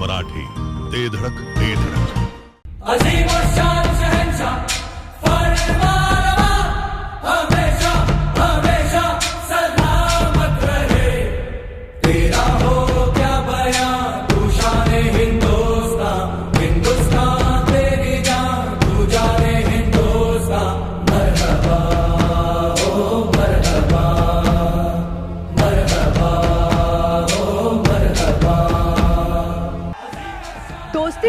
मराठी. ते धडक ते धडक.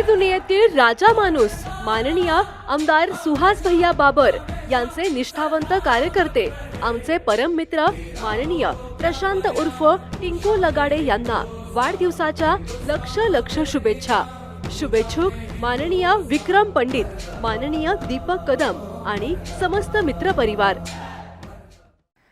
दोस्ती दुनियेतील राजा माणूस माननीय आमदार सुहास भैया बाबर यांचे निष्ठावंत कार्यकर्ते आमचे परम मित्र माननीय प्रशांत उर्फ टिंकू लगाडे यांना वाढदिवसाच्या लक्ष लक्ष शुभेच्छा. शुभेच्छुक माननीय विक्रम पंडित माननीय दीपक कदम आणि समस्त मित्र परिवार.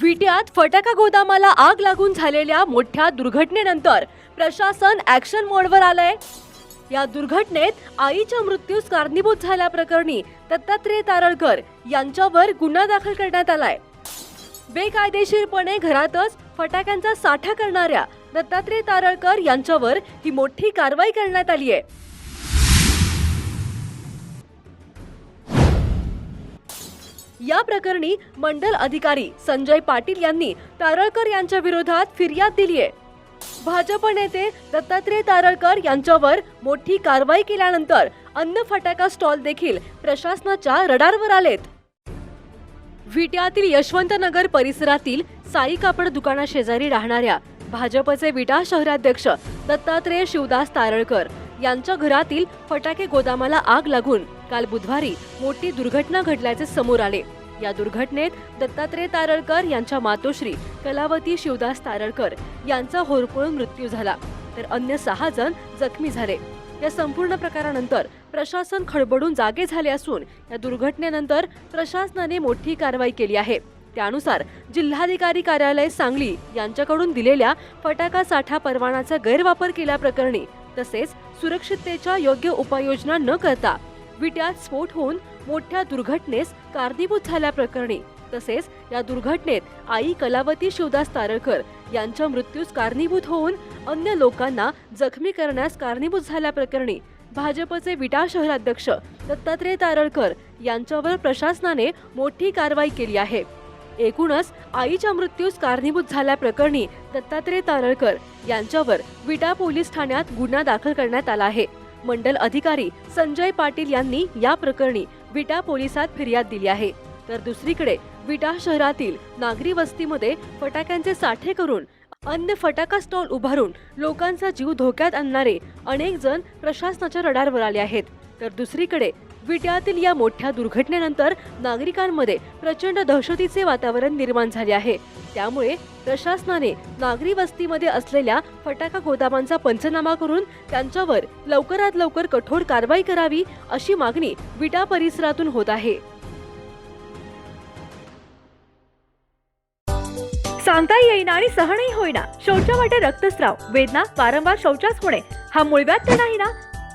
विट्यात फटाका गोदामाला आग लागून झालेल्या मोठ्या दुर्घटनेनंतर प्रशासन ऍक्शन मोडवर आलंय. या दुर्घटनेत आईच्या मृत्यूस कारणीभूत झाल्याप्रकरणी दत्तात्रय तारळकर यांच्यावर गुन्हा दाखल करण्यात आलाय. बेकायदेशीरपणे घरातच फटाक्यांचा साठा करणाऱ्या दत्तात्रय तारळकर यांच्यावर ही मोठी कारवाई करण्यात आली आहे या प्रकरणी मंडल अधिकारी संजय पाटील यांनी तारळकर यांच्या विरोधात फिर्याद दिली आहे. भाजप नेते दत्तात्रय तारळकर यांच्यावर मोठी कारवाई केल्यानंतर अन्न फटाका स्टॉल देखील प्रशासनाच्या रडारवर आलेत. विट्यातील यशवंतनगर परिसरातील साई कापड दुकानाशेजारी राहणाऱ्या भाजपचे विटा शहराध्यक्ष दत्तात्रय शिवदास तारळकर यांच्या घरातील फटाके गोदामाला आग लागून काल बुधवारी मोठी दुर्घटना घडल्याचे समोर आले. या दुर्घटनेत दत्तात्रय तारळकर यांच्या मातोश्री कलावती शिवदास तारळकर यांचा होरपळून मृत्यू झाला. तर अन्य सहा जण जखमी झाले. या संपूर्ण प्रकारानंतर प्रशासन खडबडून जागे झाले असून या दुर्घटनेनंतर प्रशासनाने मोठी कारवाई केली आहे. त्यानुसार जिल्हाधिकारी कार्यालय सांगली यांच्याकडून दिलेल्या फटाका साठा परवानाचा गैरवापर केल्याप्रकरणी तसेच सुरक्षिततेच्या योग्य उपाययोजना न करता विट्यात स्फोट होऊन मोठ्या दुर्घटनेस कारणीभूत झाल्याप्रकरणी तसेच या दुर्घटनेत आई कलावती शिवदास तारळकर यांच्या मृत्यूस कारणीभूत होऊन अन्य लोकांना जखमी करण्यास कारणीभूत झाल्याप्रकरणी भाजपचे विटा शहराध्यक्ष दत्तात्रय तारळकर यांच्यावर प्रशासनाने मोठी कारवाई केली आहे. एकूणच आईच्या मृत्यूस कारणीभूत झाल्याप्रकरणी दत्तात्रय तारळकर यांच्यावर विटा पोलीस ठाण्यात गुन्हा दाखल करण्यात आला आहे. मंडल अधिकारी संजय पाटील यांनी या प्रकरणी विटा पोलिसात फिर्याद दिली आहे. तर दुसरीकडे विटा शहरातील नागरी वस्तीमध्ये फटाक्यांचे साठे करून अन्य फटाका स्टॉल उभारून लोकांचा जीव धोक्यात आणणारे अनेक जण प्रशासनाच्या रडारवर आले आहेत. तर दुसरीकडे विट्यातील या मोठ्या दुर्घटनेनंतर नागरिकांमध्ये प्रचंड दहशतीचे वातावरण निर्माण झाले आहे. त्यामुळे प्रशासनाने नागरी वस्तीमध्ये असलेल्या फटाका गोदामांचा पंचनामा करून त्यांच्यावर लवकरात लवकर कठोर कारवाई करावी अशी मागणी विटा परिसरातून होत आहे. सांगता येईना आणि सहनही होईना. शौचा वाटे रक्तस्राव वेदना वारंवार शौचास होणे हा मूळव्याध तर नाही ना?